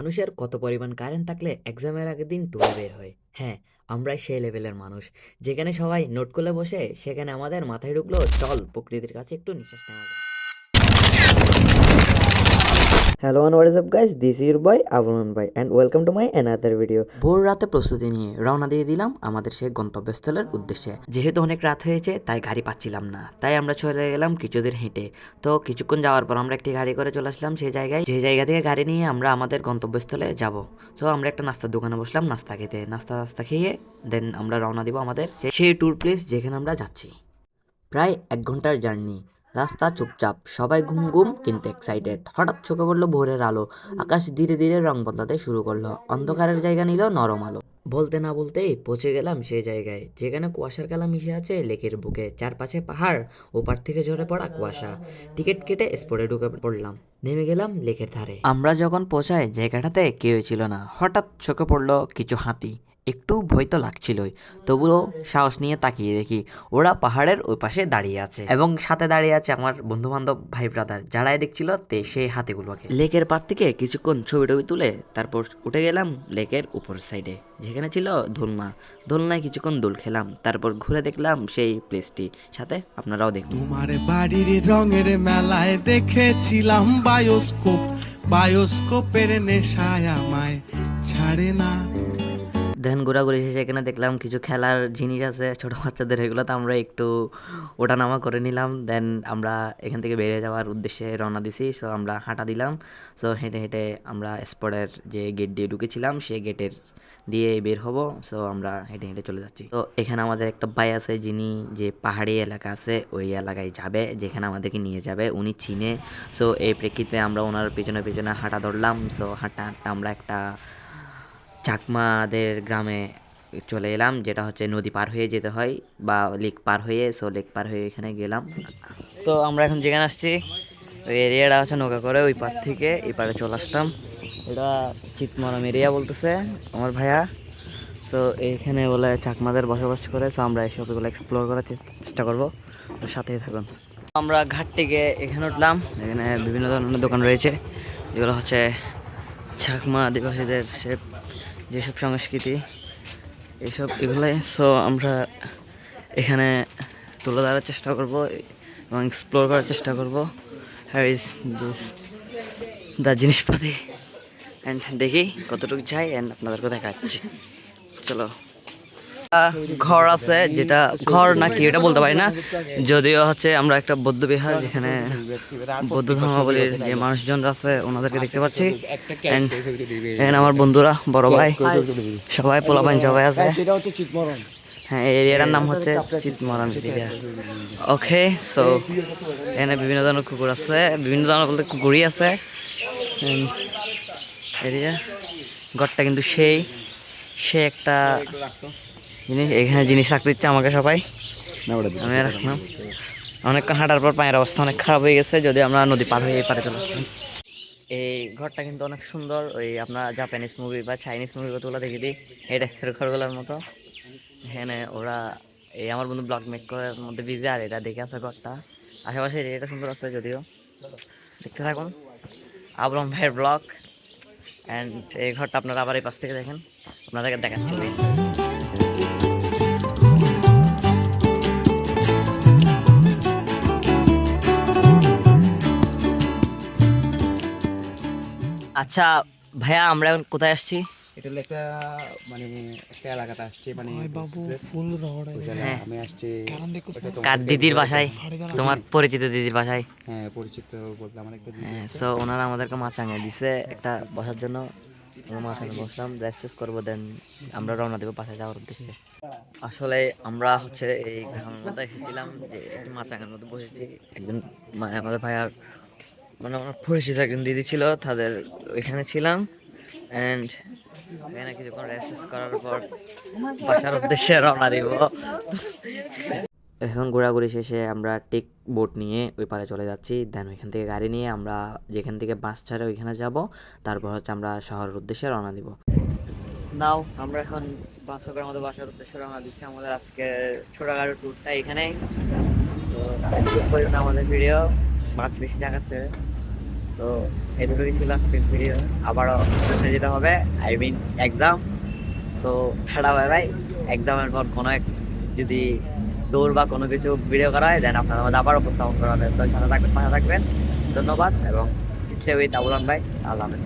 মানুষের কত পরিমাণ কারেন্ট থাকলে এক্সামের আগের দিন টুয়ে বের হয়। হ্যাঁ আমরাই সেই লেভেলের মানুষ। যেখানে সবাই নোট করে বসে, সেখানে আমাদের মাথায় ঢুকলো, চল প্রকৃতির কাছে একটু নিঃশ্বাস নেওয়া যায় Hello and what is guys this your is your boy and welcome to welcome to video ভোর রাতে প্রস্তুতি নিয়ে রওনা দিয়ে দিলাম আমাদের সেই গন্তব্যস্থলের উদ্দেশ্যে। যেহেতু অনেক রাত হয়েছে, তাই গাড়ি পাচ্ছিলাম না। তাই আমরা চলে গেলাম কিছুদিন হেঁটে। তো কিছুক্ষণ যাওয়ার পর আমরা একটি গাড়ি করে চলে আসলাম সেই জায়গায়। যে জায়গা থেকে গাড়ি নিয়ে আমরা আমাদের গন্তব্যস্থলে যাব। তো আমরা একটা নাস্তার দোকানে বসলাম, নাস্তা খেতে। নাস্তা নাস্তা খেয়ে দেন আমরা রওনা দিব আমাদের সেই ট্যুর প্লেস যেখানে আমরা যাচ্ছি। প্রায় এক ঘণ্টার জার্নি রাস্তা চুপচাপ। সবাই ঘুম ঘুম কিন্তু এক্সাইটেড হঠাৎ চোখে পড়ল ভোরের আলো। আকাশ ধীরে ধীরে রং বদলাতে শুরু করল। অন্ধকারের জায়গা নিল নরম আলো। বলতে না বলতেই পৌঁছে গেলাম সেই জায়গায়, যেখানে কুয়াশার কালা মিশে আছে লেকের বুকে। চারপাশে পাহাড়, ওপার থেকে ঝরে পড়া কুয়াশা। টিকিট কেটে স্পটে ঢুকে পড়লাম। নেমে গেলাম লেকের ধারে। আমরা যখন পৌঁছাই, জায়গাটাতে কেউ ছিল না। হঠাৎ চোখে পড়ল কিছু হাতি। একটু ভয় তো লাগছিলই তবুও সাহস নিয়ে তাকিয়ে দেখি ওরা পাহাড়ের ওই পাশে দাঁড়িয়ে আছে এবং সাথে দাঁড়িয়ে আছে আমার বন্ধু বান্ধব ভাই ব্রাদার যারাই দেখছিল তে সেই হাতিগুলোকে। লেকের পার থেকে কিছুক্ষণ ছবি টবি তুলে তারপর উঠে গেলাম লেকের উপর সাইডে যেখানে ছিল দোলনা দোলনায় কিছুক্ষণ দোল খেলাম তারপর ঘুরে দেখলাম সেই প্লেসটি সাথে আপনারাও দেখুন। তোমার বাড়ির রঙের মেলায় দেখেছিলাম বায়োস্কোপ বায়োস্কোপের নেশায় আমায় ছাড়ে না। দেন ঘোরাঘুরি শেষে এখানে দেখলাম কিছু খেলার জিনিস আছে, ছোটো বাচ্চাদের, এগুলো তো আমরা একটু ওঠানামা করে নিলাম। দেন আমরা এখান থেকে বেরিয়ে যাওয়ার উদ্দেশ্যে রওনা দিছি সো আমরা হাঁটা দিলাম। সো হেঁটে হেঁটে আমরা স্পটের যে গেট দিয়ে ঢুকেছিলাম, সেই গেটের দিয়ে বের হব। সো আমরা হেঁটে হেঁটে চলে যাচ্ছি। তো এখানে আমাদের একটা ভাই আছে, যিনি যে পাহাড়ি এলাকা আছে, ওই এলাকায় যাবে, যেখানে আমাদেরকে নিয়ে যাবে, উনি চিনে। সো এই প্রেক্ষিতে আমরা ওনার পিছনে পিছনে হাঁটা ধরলাম। সো হাঁটা হাঁটা আমরা একটা চাকমাদের গ্রামে চলে এলাম, যেটা হচ্ছে নদী পার হয়ে যেতে হয়, বা লেক পার হয়ে সো লেক পার হয়ে এখানে গেলাম। সো আমরা এখন যেখানে আসছি, ওই এরিয়াটা আছে নৌকা করে ওই পার থেকে এই পারে চলে আসতাম এটা চিতমরম এরিয়া বলতেছে আমার ভাইয়া। সো এইখানে বলে চাকমাদের বসবাস করে সো আমরা এইসব এগুলো এক্সপ্লোর করার চেষ্টা করব। সাথেই থাকুন। আমরা ঘাট থেকে এখানে উঠলাম, এখানে বিভিন্ন ধরনের দোকান রয়েছে, যেগুলো হচ্ছে চাকমা আদিবাসীদের সে যেসব সংস্কৃতি এইসব এগুলাই সো আমরা এখানে তুলে ধরার চেষ্টা করব এবং এক্সপ্লোর করার চেষ্টা করব। হ্যাঁ ইজ দিস দা জিনিসপাতি। অ্যান্ড দেখি কতটুকু যাই অ্যান্ড আপনাদেরকে দেখাচ্ছি। চলো। ঘর আছে যেটা ঘর নাকি এটা বলতে পারি না। যদিও হচ্ছে আমরা একটা বৌদ্ধ বিহার যেখানে বৌদ্ধ ধর্মাবলীর যে মানুষজন আছে, ওনাদেরকে দেখতে পাচ্ছি। আমার বন্ধুরা, বড় ভাই, সবাই পোলাপাইন সবাই আছে। হ্যাঁ এরিয়াটার নাম হচ্ছে চিতমরান এরিয়া। ওকে সো এখানে বিভিন্ন ধরনের কুকুর আছে, বিভিন্ন ধরনের বলতে কুকুরই আছে। এরিয়া, ঘরটা কিন্তু সেই, সে একটা জিনিস এখানে জিনিস রাখতে ইচ্ছে আমাকে সবাই। আমি রাখলাম। অনেকক্ষণ হাঁটার পর পায়ের অবস্থা অনেক খারাপ হয়ে গেছে যদি আমরা নদী পার হয়ে পারে চলে আসলাম। এই ঘরটা কিন্তু অনেক সুন্দর ওই আপনার জাপানিজ মুভি বা চাইনিজ মুভি কতগুলো দেখে দিই? এই টাইপসের ঘরগুলোর মতো। এখানে ওরা এই আমার বন্ধু ব্লগ মেক করার মধ্যে বিজি আর এটা দেখে আছে ঘরটা। আশেপাশে এটা সুন্দর আছে যদিও। দেখতে থাকুন। আবরম ভাইয়ের ব্লগ অ্যান্ড এই ঘরটা আপনারা আবার এই পাশ থেকে দেখেন। আপনাদেরকে দেখাচ্ছি। আচ্ছা ভাইয়া আমরা এখন কোথায় আসছি? এটা হলো একটা মানে একটা এলাকাতে আসছে মানে বাবু ফুল রড়ে হ্যাঁ। আমি আসছি কার দিদির বাসায়? তোমার পরিচিত দিদির বাসায়? হ্যাঁ পরিচিত বলতে আমার একটা দিদি হ্যাঁ সো ওনারা আমাদেরকে মাচাঙে দিছে একটা বসার জন্য। আমরা মাচাঙে বসলাম করব দেন আমরা রওনা দেবো বাসায় যাওয়ার উদ্দেশ্যে। আসলে আমরা হচ্ছে এই গ্রামের মধ্যে এসেছিলাম যে একটি মাচাঙের মধ্যে বসেছি। একজন মানে আমাদের ভাইয়ার মানে আমার পরিচিত একজন দিদি ছিল তাদের ওইখানে ছিলাম। অ্যান্ড এখানে কিছুক্ষণ রেস্ট করার পর বাসার উদ্দেশ্যে রওনা দিব। এখন ঘোরাঘুরি শেষে আমরা টেক বোট নিয়ে ওই পারে চলে যাচ্ছি। দেন ওইখান থেকে গাড়ি নিয়ে আমরা যেখান থেকে বাস ছাড়ে ওইখানে যাব। তারপর হচ্ছে আমরা শহরের উদ্দেশ্যে রওনা দিব। নাও আমরা এখন বাস করে আমাদের বাসার উদ্দেশ্যে রওনা দিচ্ছি। আমাদের আজকে ছোটখাটো ট্যুরটা এখানেই। তো আমাদের ভিডিও মাছ বেশি দেখাচ্ছে। তো তো এটুকুই ছিল আজকের ভিডিও আবারও যেতে হবে। I mean exam so tata bye bye এক্সামের পর কোনো এক যদি দৌড় বা কোনো কিছু ভিডিও করা হয় দেন আপনার মধ্যে আবার উপস্থাপন করা হবে। তো সাথে থাকবেন, পাশে থাকবেন। ধন্যবাদ, এবং স্টে উইথ আবুলান ভাই। আল্লাহ হাফেজ।